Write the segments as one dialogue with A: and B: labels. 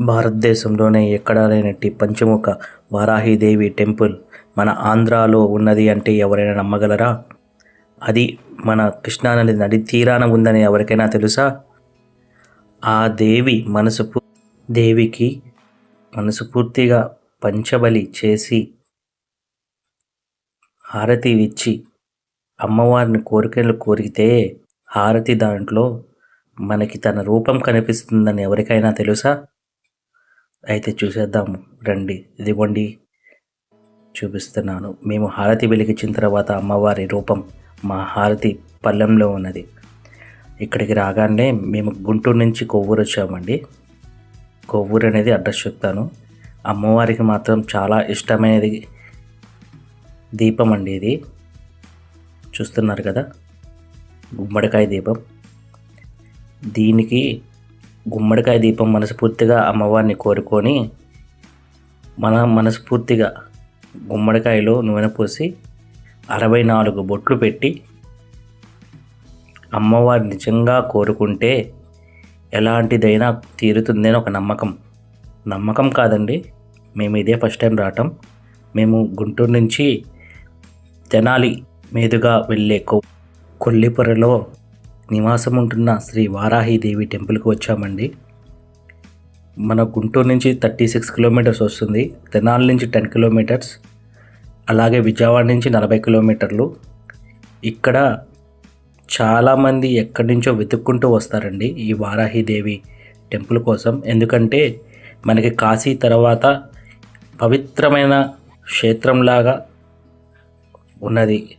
A: భారతదేశంలోనే ఎక్కడా లేనట్టి పంచముఖ వారాహిదేవి టెంపుల్ మన ఆంధ్రాలో ఉన్నది అంటే ఎవరైనా నమ్మగలరా? అది మన కృష్ణానది నది తీరాన ఉందని ఎవరికైనా తెలుసా? ఆ దేవి మనసు దేవికి మనసుపూర్తిగా పంచబలి చేసి హారతి ఇచ్చి అమ్మవారిని కోరికలు కోరితే హారతి దాంట్లో మనకి తన రూపం కనిపిస్తుందని ఎవరికైనా తెలుసా? అయితే చూసేద్దాం. రండి. ఇదిగోండి. చూపిస్తున్నాను. మేము హారతి వెలిగించిన తర్వాత అమ్మవారి రూపం మా హారతి పల్లెంలో ఉన్నది. ఇక్కడికి రాగానే మేము గుంటూరు నుంచి కొవ్వూరు వచ్చామండి. కొవ్వూరు అనేది అడ్రస్ చెప్తాను. అమ్మవారికి మాత్రం చాలా ఇష్టమైనది దీపం అండి ఇది. చూస్తున్నారు కదా? గుమ్మడికాయ దీపం. దీనికి గుమ్మడికాయ దీపం మనస్ఫూర్తిగా అమ్మవారిని కోరుకొని మన మనస్ఫూర్తిగా గుమ్మడికాయలో నూనె పోసి అరవై నాలుగు బొట్లు పెట్టి అమ్మవారు నిజంగా కోరుకుంటే ఎలాంటిదైనా తీరుతుందని ఒక నమ్మకం. నమ్మకం కాదండి మేము ఇదే ఫస్ట్ టైం రావటం. మేము గుంటూరు నుంచి తెనాలి మీదుగా వెళ్ళే కొల్లిపురలో నివాసం ఉంటున్న శ్రీ వారాహిదేవి టెంపుల్కి వచ్చామండి. మన గుంటూరు నుంచి థర్టీ సిక్స్ కిలోమీటర్స్ వస్తుంది. తెనాలి నుంచి టెన్ కిలోమీటర్స్ అలాగే విజయవాడ నుంచి నలభై కిలోమీటర్లు. ఇక్కడ చాలామంది ఎక్కడి నుంచో వెతుక్కుంటూ వస్తారండి ఈ వారాహిదేవి టెంపుల్ కోసం. ఎందుకంటే మనకి కాశీ తర్వాత పవిత్రమైన క్షేత్రంలాగా ఉన్నది.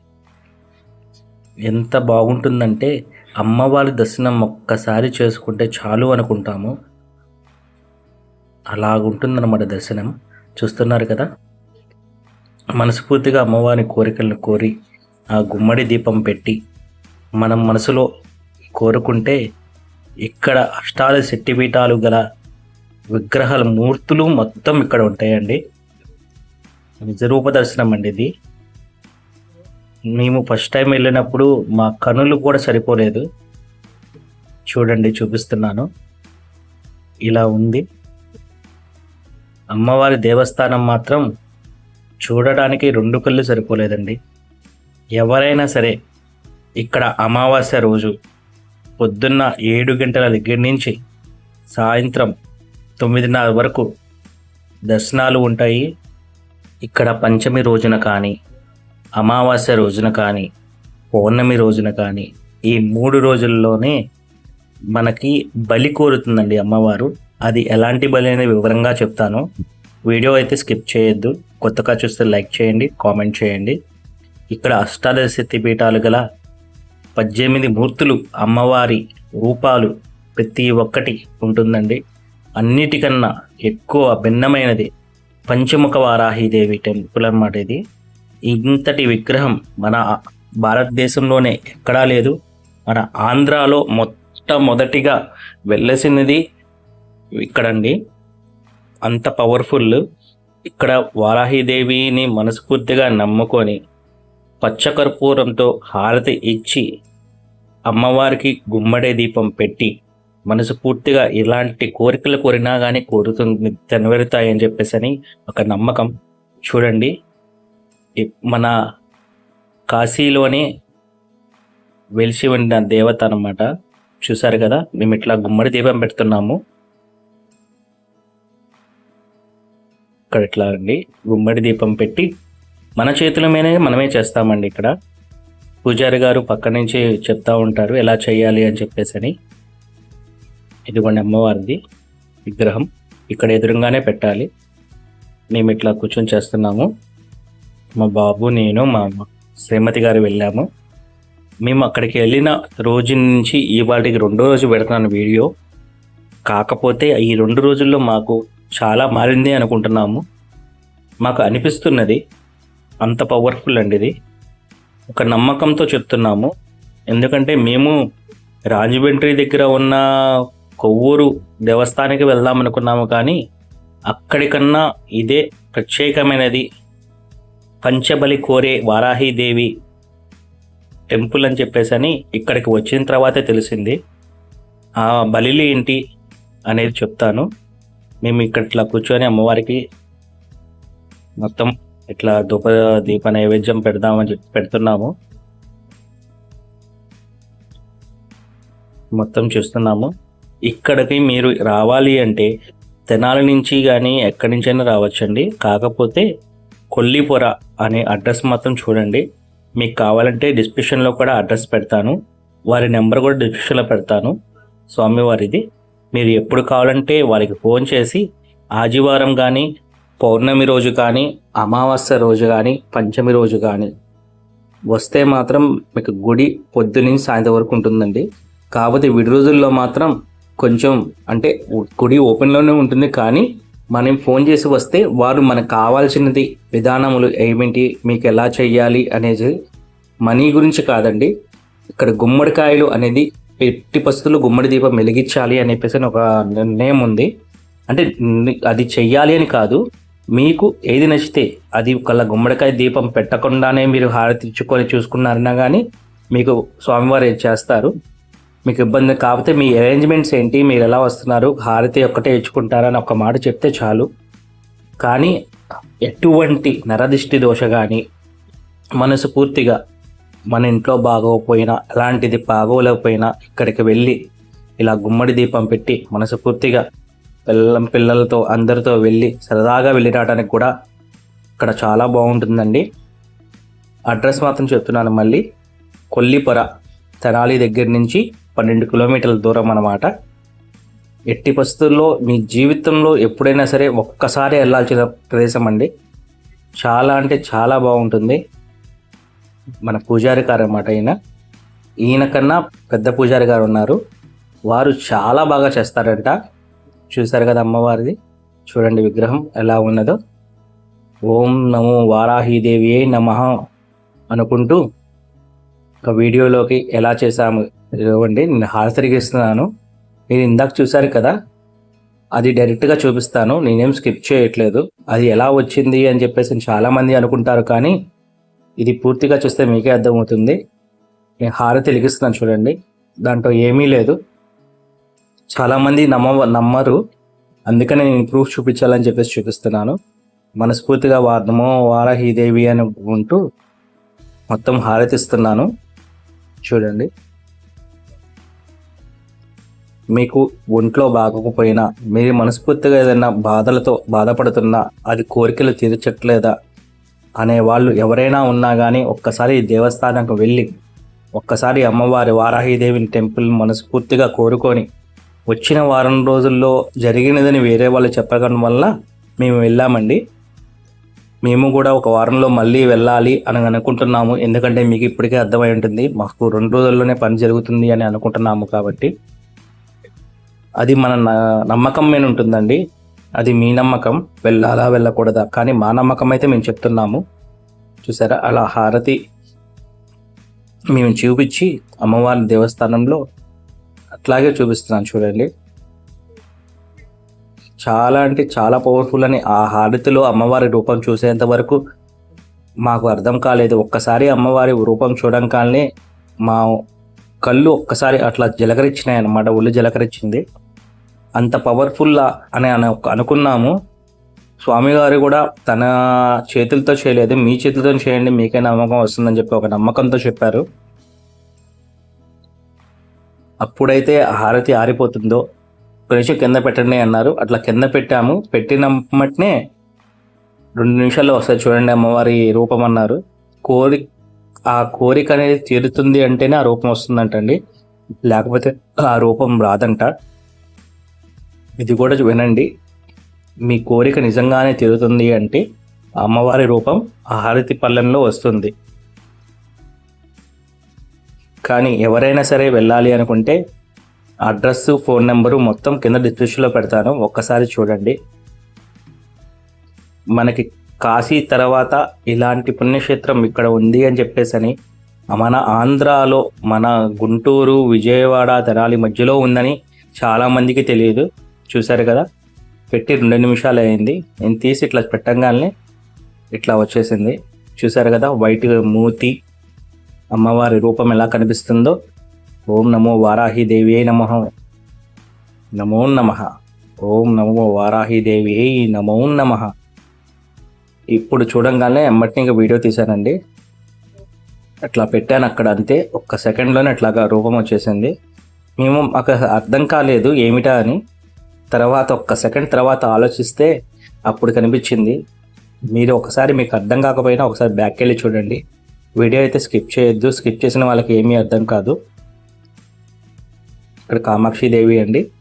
A: ఎంత బాగుంటుందంటే అమ్మవారి దర్శనం ఒక్కసారి చేసుకుంటే చాలు అనుకుంటాము. అలాగుంటుందన్నమాట దర్శనం. చూస్తున్నారు కదా? మనస్ఫూర్తిగా అమ్మవారి కోరికలను కోరి ఆ గుమ్మడి దీపం పెట్టి మనం మనసులో కోరుకుంటే ఇక్కడ అష్టాల శక్తిపీఠాలు గల విగ్రహాల మూర్తులు మొత్తం ఇక్కడ ఉంటాయండి. నిజరూప దర్శనం అండి ఇది. మేము ఫస్ట్ టైం వెళ్ళినప్పుడు మా కనులు కూడా సరిపోలేదు. చూడండి చూపిస్తున్నాను. ఇలా ఉంది. అమ్మవారి దేవస్థానం మాత్రం చూడడానికి రెండు కళ్ళు సరిపోలేదండి. ఎవరైనా సరే ఇక్కడ అమావాస్య రోజు పొద్దున్న ఏడు గంటల దగ్గర నుంచి సాయంత్రం తొమ్మిదిన్నర వరకు దర్శనాలు ఉంటాయి. ఇక్కడ పంచమి రోజున కానీ అమావాస్య రోజున కానీ పౌర్ణమి రోజున కానీ ఈ మూడు రోజుల్లోనే మనకి బలి కోరుతుందండి అమ్మవారు. అది ఎలాంటి బలి అనేది వివరంగా చెప్తాను. వీడియో అయితే స్కిప్ చేయొద్దు. కొత్తగా చూస్తే లైక్ చేయండి కామెంట్ చేయండి. ఇక్కడ అష్టాదశ శక్తి పీఠాలు గల పద్దెనిమిది మూర్తులు అమ్మవారి రూపాలు ప్రతి ఒక్కటి ఉంటుందండి. అన్నిటికన్నా ఎక్కువ భిన్నమైనది పంచముఖ వారాహిదేవి టెంపుల్ అన్నమాట ఇది. ఇంతటి విగ్రహం మన భారతదేశంలోనే ఎక్కడా లేదు. మన ఆంధ్రాలో మొట్టమొదటిగా వెళ్ళసినది ఇక్కడండి. అంత పవర్ఫుల్. ఇక్కడ వారాహిదేవిని మనస్ఫూర్తిగా నమ్ముకొని పచ్చకర్పూరంతో హారతి ఇచ్చి అమ్మవారికి గుమ్మడి దీపం పెట్టి మనస్ఫూర్తిగా ఇలాంటి కోరికలు కోరినా కానీ కోరుతుంది నెరవేరుతాయని చెప్పేసి అని ఒక నమ్మకం. చూడండి. మన కాశీలోనే వెలిసి ఉన్న దేవత అన్నమాట. చూసారు కదా? మేము ఇట్లా గుమ్మడి దీపం పెడుతున్నాము. ఇక్కడ ఇట్లా అండి. గుమ్మడి దీపం పెట్టి మన చేతుల మీదనే మనమే చేస్తామండి ఇక్కడ. పూజారి గారు పక్క నుంచి చెప్తా ఉంటారు ఎలా చేయాలి అని చెప్పేసి అని ఇదిగోండి అమ్మవారిది విగ్రహం. ఇక్కడ ఎదురుగానే పెట్టాలి. మేము ఇట్లా కూర్చొని చేస్తున్నాము. మా బాబు నేను మా శ్రీమతి గారు వెళ్ళాము. మేము అక్కడికి వెళ్ళిన రోజు నుంచి ఈ రెండో రోజు పెడుతున్నాను వీడియో. కాకపోతే ఈ రెండు రోజుల్లో మాకు చాలా మారింది అనుకుంటున్నాము. మాకు అనిపిస్తున్నది అంత పవర్ఫుల్ అండి ఇది. ఒక నమ్మకంతో చెప్తున్నాము. ఎందుకంటే మేము రాజమండ్రి దగ్గర ఉన్న కొవ్వూరు దేవస్థానికి వెళ్దాం అనుకున్నాము కానీ అక్కడికన్నా ఇదే ప్రత్యేకమైనది పంచబలి కోరే వారాహీదేవి టెంపుల్ అని చెప్పేసి అని ఇక్కడికి వచ్చిన తర్వాతే తెలిసింది. ఆ బలిలు ఏంటి అనేది చెప్తాను. మేము ఇక్కడ ఇట్లా కూర్చొని అమ్మవారికి మొత్తం ఇట్లా ధూప దీప నైవేద్యం పెడదామని చెప్పి పెడుతున్నాము. మొత్తం చూస్తున్నాము. ఇక్కడికి మీరు రావాలి అంటే తెనాలి నుంచి కానీ ఎక్కడి నుంచైనా రావచ్చండి. కాకపోతే కొల్లిపొర అనే అడ్రస్ మాత్రం చూడండి. మీకు కావాలంటే డిస్క్రిప్షన్లో కూడా అడ్రస్ పెడతాను. వారి నెంబర్ కూడా డిస్క్రిప్షన్లో పెడతాను. స్వామివారిది. మీరు ఎప్పుడు కావాలంటే వారికి ఫోన్ చేసి ఆదివారం కానీ పౌర్ణమి రోజు కానీ అమావాస్య రోజు కానీ పంచమి రోజు కానీ వస్తే మాత్రం మీకు గుడి పొద్దునుంచి సాయంత్రం వరకు ఉంటుందండి. కాకపోతే విడి రోజుల్లో మాత్రం కొంచెం అంటే గుడి ఓపెన్లోనే ఉంటుంది కానీ మనం ఫోన్ చేసి వస్తే వారు మనకు కావాల్సినది విధానములు ఏమిటి మీకు ఎలా చెయ్యాలి అనేది మనీ గురించి కాదండి. ఇక్కడ గుమ్మడికాయలు అనేది ఎట్టి పస్తులు గుమ్మడి దీపం వెలిగించాలి అని చెప్పేసి ఒక నిర్ణయం ఉంది. అంటే అది చెయ్యాలి అని కాదు. మీకు ఏది నచ్చితే అది కళ్ళ గుమ్మడికాయ దీపం పెట్టకుండానే మీరు హారతి ఇచ్చుకొని చూసుకున్నారన్నా కానీ మీకు స్వామివారు ఏది చేస్తారు. మీకు ఇబ్బంది కాకపోతే మీ అరేంజ్మెంట్స్ ఏంటి? మీరు ఎలా వస్తున్నారు? హారతి ఒక్కటే ఇచ్చుకుంటారని ఒక మాట చెప్తే చాలు. కానీ ఎటువంటి నరదిష్టి దోష కానీ మనసు పూర్తిగా మన ఇంట్లో బాగోకపోయినా అలాంటిది బాగోలేకపోయినా ఇక్కడికి వెళ్ళి ఇలా గుమ్మడి దీపం పెట్టి మనస్ఫూర్తిగా పిల్ల పిల్లలతో అందరితో వెళ్ళి సరదాగా వెళ్ళి రావడానికి కూడా ఇక్కడ చాలా బాగుంటుందండి. అడ్రస్ మాత్రం చెప్తున్నాను మళ్ళీ. కొల్లిపొర తెనాలి దగ్గర నుంచి పన్నెండు కిలోమీటర్ల దూరం అన్నమాట. ఎట్టి పరిస్థితుల్లో మీ జీవితంలో ఎప్పుడైనా సరే ఒక్కసారి వెళ్ళాల్సిన ప్రదేశం అండి. చాలా అంటే చాలా బాగుంటుంది. మన పూజారి గారు అన్నమాట ఈయన. ఈయన కన్నా పెద్ద పూజారి గారు ఉన్నారు. వారు చాలా బాగా చేస్తారంట. చూశారు కదా అమ్మవారిది. చూడండి విగ్రహం ఎలా ఉన్నదో. ఓం నమో వారాహీదేవి నమ అనుకుంటూ ఒక వీడియోలోకి ఎలా చేశాము ఇవ్వండి నేను హారతిరిగిస్తున్నాను మీరు ఇందాక చూశారు కదా అది డైరెక్ట్గా చూపిస్తాను. నేనేం స్కిప్ చేయట్లేదు. అది ఎలా వచ్చింది అని చెప్పేసి చాలామంది అనుకుంటారు కానీ ఇది పూర్తిగా చూస్తే మీకే అర్థమవుతుంది. నేను హారతి తెలిగిస్తున్నాను చూడండి. దాంట్లో ఏమీ లేదు. చాలామంది నమ్మ నమ్మరు. అందుకనే నేను ప్రూఫ్ చూపించాలని చెప్పేసి చూపిస్తున్నాను. మనస్ఫూర్తిగా వాదమో వారాహీదేవి అని ఉంటూ మొత్తం హారతిస్తున్నాను చూడండి. మీకు ఒంట్లో బాగోకపోయినా మీరు మనస్ఫూర్తిగా ఏదైనా బాధలతో బాధపడుతున్నా అది కోరికలు తీర్చట్లేదా అనే వాళ్ళు ఎవరైనా ఉన్నా కానీ ఒక్కసారి దేవస్థానంకు వెళ్ళి ఒక్కసారి అమ్మవారి వారాహిదేవిని టెంపుల్ మనస్ఫూర్తిగా కోరుకొని వచ్చిన వారం రోజుల్లో జరిగినదని వేరే వాళ్ళు చెప్పడం వల్ల మేము వెళ్ళామండి. మేము కూడా ఒక వారంలో మళ్ళీ వెళ్ళాలి అని అనుకుంటున్నాము. ఎందుకంటే మీకు ఇప్పటికే అర్థమై ఉంటుంది మాకు రెండు రోజుల్లోనే పని జరుగుతుంది అని అనుకుంటున్నాము కాబట్టి. అది మన నమ్మకం మీద ఉంటుందండి. అది మీ నమ్మకం. వెళ్ళాలా వెళ్ళకూడదా? కానీ మా నమ్మకం అయితే మేము చెప్తున్నాము. చూసారా? అలా హారతి మేము చూపించి అమ్మవారి దేవస్థానంలో అట్లాగే చూపిస్తున్నాను చూడండి. చాలా అంటే చాలా పవర్ఫుల్ అని ఆ హారతిలో అమ్మవారి రూపం చూసేంత వరకు మాకు అర్థం కాలేదు. ఒక్కసారి అమ్మవారి రూపం చూడంగానే మా కళ్ళు ఒక్కసారి అట్లా జలకరించినాయి అన్నమాట ఒళ్ళు జలకరించింది. అంత పవర్ఫుల్లా అని అనుకున్నాము. స్వామివారు కూడా తన చేతులతో చేయలేదు. మీ చేతులతో చేయండి మీకే నమ్మకం వస్తుందని చెప్పి ఒక నమ్మకంతో చెప్పారు. అప్పుడైతే హారతి ఆరిపోతుందో కొంచెం కింద పెట్టండి అన్నారు. అట్లా కింద పెట్టాము. పెట్టినమ్మటనే రెండు నిమిషాల్లో వస్తాయి చూడండి అమ్మవారి రూపం అన్నారు. కోరి ఆ కోరిక అనేది తీరుతుంది అంటేనే ఆ రూపం వస్తుందంటండి. లేకపోతే ఆ రూపం రాదంట. ఇది కూడా వినండి. మీ కోరిక నిజంగానే తీరుతుంది అంటే అమ్మవారి రూపం ఆ హారతి పల్లెంలో వస్తుంది. కానీ ఎవరైనా సరే వెళ్ళాలి అనుకుంటే అడ్రస్ ఫోన్ నెంబరు మొత్తం కింద డిస్క్రిప్షన్లో పెడతాను. ఒక్కసారి చూడండి. మనకి కాశీ తర్వాత ఇలాంటి పుణ్యక్షేత్రం ఇక్కడ ఉంది అని చెప్పేసి మన ఆంధ్రాలో మన గుంటూరు విజయవాడ తెనాలి మధ్యలో ఉందని చాలామందికి తెలియదు. చూశారు కదా? పెట్టి రెండు నిమిషాలు అయింది. నేను తీసి ఇట్లా పెట్టంగానే ఇట్లా వచ్చేసింది. చూశారు కదా? వైట్ మూతి అమ్మవారి రూపం ఎలా కనిపిస్తుందో? ఓం నమో వారాహి దేవి నమ. నమో నమ. ఓం నమో వారాహిదేవి నమో నమ. ఇప్పుడు చూడంగానే ఎమ్మటిని ఇంకా వీడియో తీశానండి. అట్లా పెట్టాను అక్కడ అంతే. ఒక్క సెకండ్లోనే అట్లాగా రూపం వచ్చేసింది. మేము అక్కడ అర్థం కాలేదు ఏమిటా అని. తర్వాత ఒక్క సెకండ్ తర్వాత ఆలోచిస్తే అప్పుడు కనిపించింది. మీరు ఒకసారి మీకు అర్థం కాకపోయినా ఒకసారి బ్యాక్ వెళ్ళి చూడండి. వీడియో అయితే స్కిప్ చేయొద్దు. స్కిప్ చేసిన వాళ్ళకి ఏమీ అర్థం కాదు. ఇక్కడ కామాక్షి దేవి అండి.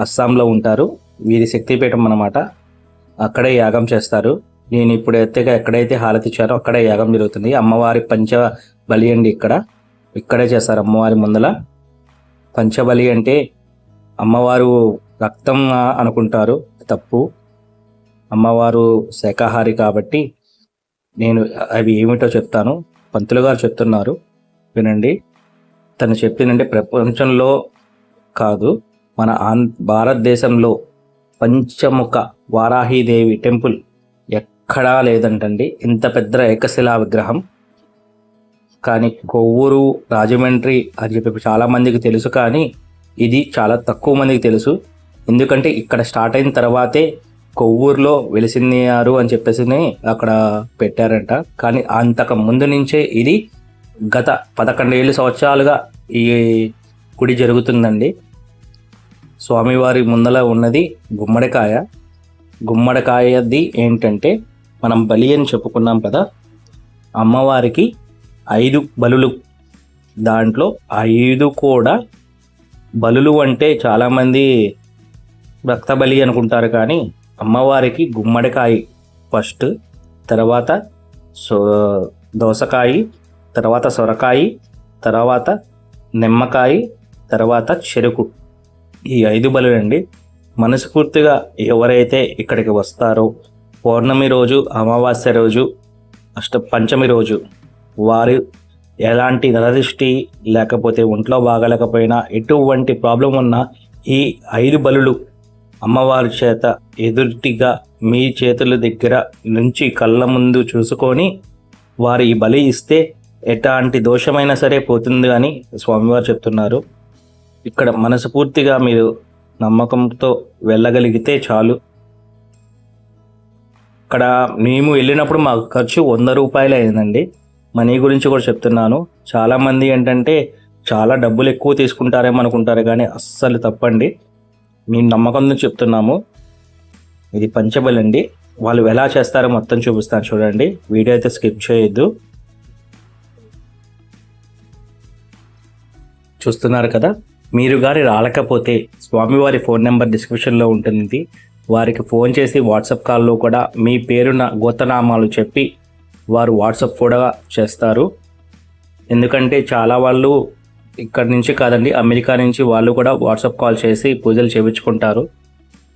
A: అస్సాంలో ఉంటారు. వీరి శక్తిపీఠం అన్నమాట. అక్కడే యాగం చేస్తారు. నేను ఇప్పుడు ఎత్తేగా ఎక్కడైతే హారతిచ్చారో అక్కడే యాగం జరుగుతుంది. అమ్మవారి పంచ బలి అండి ఇక్కడ. ఇక్కడే చేస్తారు అమ్మవారి ముందల. పంచబలి అంటే అమ్మవారు రక్తం అనుకుంటారు తప్పు. అమ్మవారు శాఖాహారి కాబట్టి నేను అవి ఏమిటో చెప్తాను. పంతులు గారు చెప్తున్నారు వినండి. తను చెప్పిందంటే ప్రపంచంలో కాదు మన ఆం భారతదేశంలో పంచముఖ వారాహీదేవి టెంపుల్ ఎక్కడా లేదంటండి. ఇంత పెద్ద ఏకశిలా విగ్రహం. కానీ కొవ్వూరు రాజమండ్రి అని చెప్పి చాలామందికి తెలుసు కానీ ఇది చాలా తక్కువ మందికి తెలుసు. ఎందుకంటే ఇక్కడ స్టార్ట్ అయిన తర్వాతే కొవ్వూరులో వెలిసినారు అని చెప్పేసి అక్కడ పెట్టారంట. కానీ అంతకు ముందు నుంచే ఇది గత పదకొండు ఏళ్ళు సంవత్సరాలుగా ఈ గుడి జరుగుతుందండి. స్వామివారి ముందల ఉన్నది గుమ్మడికాయ. గుమ్మడికాయది ఏంటంటే మనం బలి అని చెప్పుకున్నాం కదా అమ్మవారికి ఐదు బలులు. దాంట్లో ఐదు కూడా బలులు అంటే చాలామంది రక్త బలి అనుకుంటారు కానీ అమ్మవారికి గుమ్మడికాయ ఫస్ట్ తర్వాత సో దోసకాయ తర్వాత సొరకాయ తర్వాత నిమ్మకాయ తర్వాత చెరుకు. ఈ ఐదు బలులండి. మనస్ఫూర్తిగా ఎవరైతే ఇక్కడికి వస్తారో పౌర్ణమి రోజు అమావాస్య రోజు అష్ట పంచమి రోజు వారు ఎలాంటి నరదృష్టి లేకపోతే ఒంట్లో బాగలేకపోయినా ఎటువంటి ప్రాబ్లం ఉన్నా ఈ ఐదు బలులు అమ్మవారి చేత ఎదుటిగా మీ చేతుల దగ్గర నుంచి కళ్ళ ముందు చూసుకొని వారి బలి ఇస్తే ఎలాంటి దోషమైనా సరే పోతుంది అని స్వామివారు చెప్తున్నారు. ఇక్కడ మనస్ఫూర్తిగా మీరు నమ్మకంతో వెళ్ళగలిగితే చాలు. ఇక్కడ మేము వెళ్ళినప్పుడు మా ఖర్చు వంద రూపాయలు అయిందండి. మనీ గురించి కూడా చెప్తున్నాను. చాలామంది ఏంటంటే చాలా డబ్బులు ఎక్కువ తీసుకుంటారేమో అనుకుంటారు కానీ అస్సలు తప్పండి. మేము నమ్మకంతో చెప్తున్నాము. ఇది పంచబల్ అండి. వాళ్ళు ఎలా చేస్తారో మొత్తం చూపిస్తాను చూడండి. వీడియో అయితే స్కిప్ చేయొద్దు. చూస్తున్నారు కదా? మీరు గారి రాలేకపోతే స్వామివారి ఫోన్ నెంబర్ డిస్క్రిప్షన్లో ఉంటుంది. వారికి ఫోన్ చేసి వాట్సాప్ కాల్లో కూడా మీ పేరున గోతనామాలు చెప్పి వారు వాట్సాప్ కూడా చేస్తారు. ఎందుకంటే చాలా వాళ్ళు ఇక్కడ నుంచి కాదండి అమెరికా నుంచి వాళ్ళు కూడా వాట్సాప్ కాల్ చేసి పూజలు చేయించుకుంటారు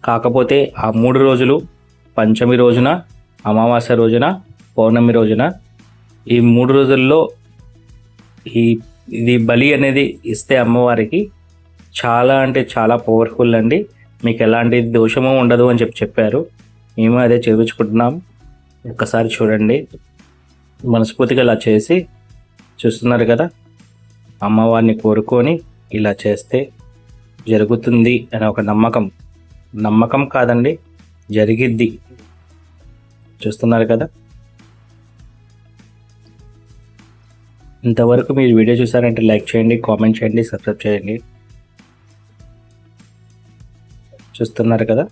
A: కాకపోతే ఆ మూడు రోజులు పంచమి రోజున అమావాస్య రోజున పౌర్ణమి రోజున ఈ మూడు రోజుల్లో ఈ ఇది బలి అనేది ఇస్తే అమ్మవారికి చాలా అంటే చాలా పవర్ఫుల్ అండి. మీకు ఎలాంటి దోషము ఉండదు అని చెప్పి చెప్పారు. మేము అదే చేయించుకుంటున్నాం ఒక్కసారి చూడండి. మనస్ఫూర్తిగా ఇలా చేసి చూస్తున్నారు కదా. అమ్మవారిని కోరుకొని ఇలా చేస్తే జరుగుతుంది అనే ఒక నమ్మకం. నమ్మకం కాదండి జరిగిద్ది. చూస్తున్నారు కదా? ఇంతవరకు మీరు వీడియో చూసారంటే లైక్ చేయండి కామెంట్ చేయండి సబ్స్క్రైబ్ చేయండి. చూస్తున్నారు కదా?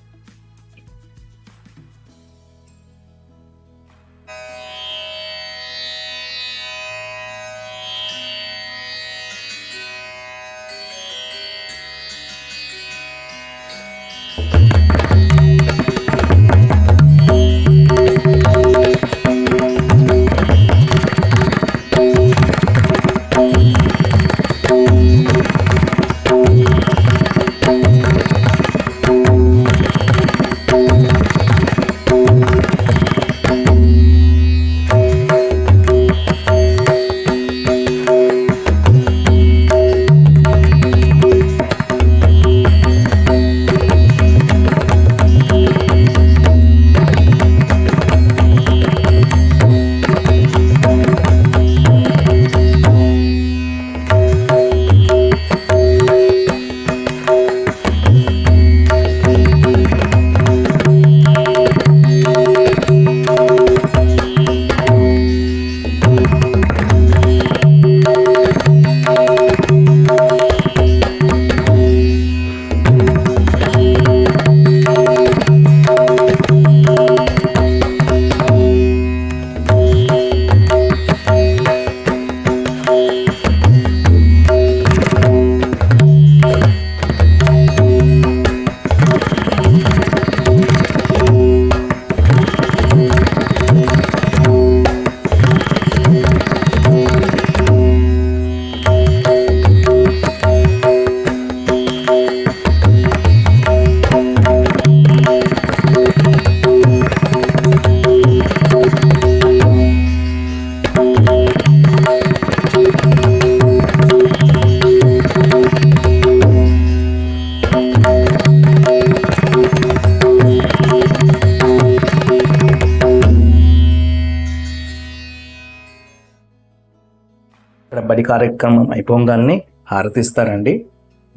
A: కార్యక్రమం అయిపోగానే హారతిస్తారండి.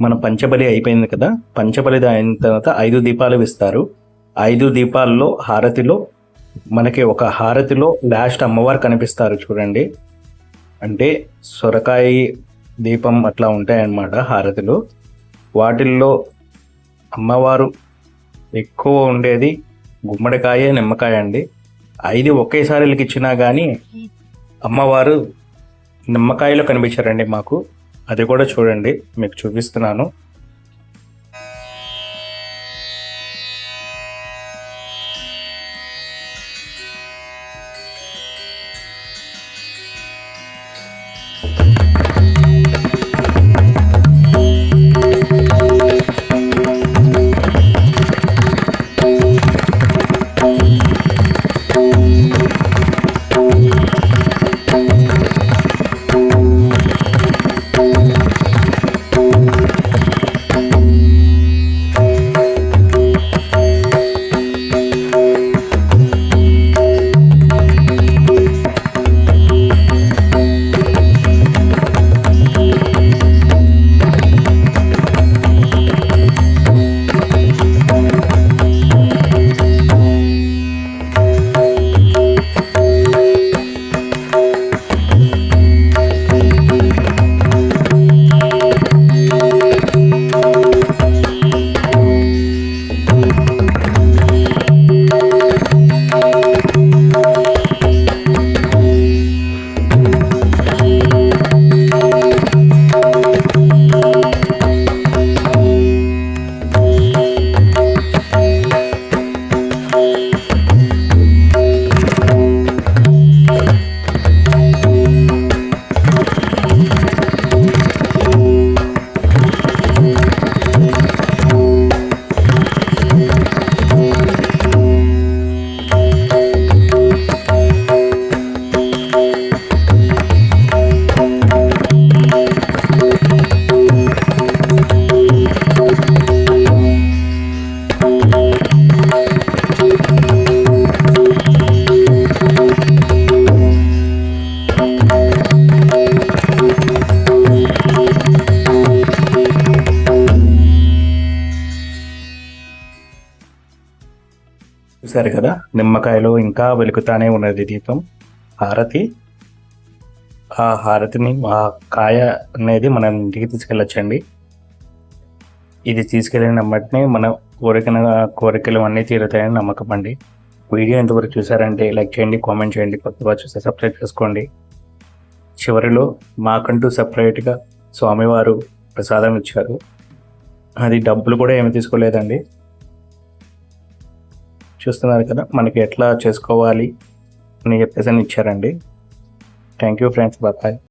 A: మన పంచబలి అయిపోయింది కదా పంచబలి అయిన తర్వాత ఐదు దీపాలు ఇస్తారు. ఐదు దీపాల్లో హారతిలో మనకి ఒక హారతిలో లాస్ట్ అమ్మవారు కనిపిస్తారు చూడండి. అంటే సొరకాయ దీపం అట్లా ఉంటాయన్నమాట హారతిలో. వాటిల్లో అమ్మవారు ఎక్కువ ఉండేది గుమ్మడికాయ నిమ్మకాయ అండి. ఐదు ఒకేసారి ఇచ్చినా కానీ అమ్మవారు నిమ్మకాయలు కనిపించారండి మాకు. అది కూడా చూడండి మీకు చూపిస్తున్నాను. చూసారు కదా? నిమ్మకాయలో ఇంకా వెలుగుతానే ఉన్నది దీపం. హారతి. ఆ హారతిని ఆ కాయ అనేది మనం ఇంటికి తీసుకెళ్ళొచ్చండి. ఇది తీసుకెళ్ళిన వెంటనే మన కోరికన కోరికలు అన్నీ తీరుతాయని నమ్మకం అండి. వీడియో ఎంతవరకు చూసారంటే లైక్ చేయండి కామెంట్ చేయండి కొత్తగా చూస్తే సబ్స్క్రైబ్ చేసుకోండి. చివరిలో మాకంటూ సపరేట్గా స్వామివారు ప్రసాదం ఇచ్చారు. అది డబ్బులు కూడా ఏమి తీసుకోలేదండి. చూస్తున్నారు కదా మనకి ఎట్లా చేసుకోవాలి అని చెప్పేసి అని ఇచ్చారండి. Thank you friends bye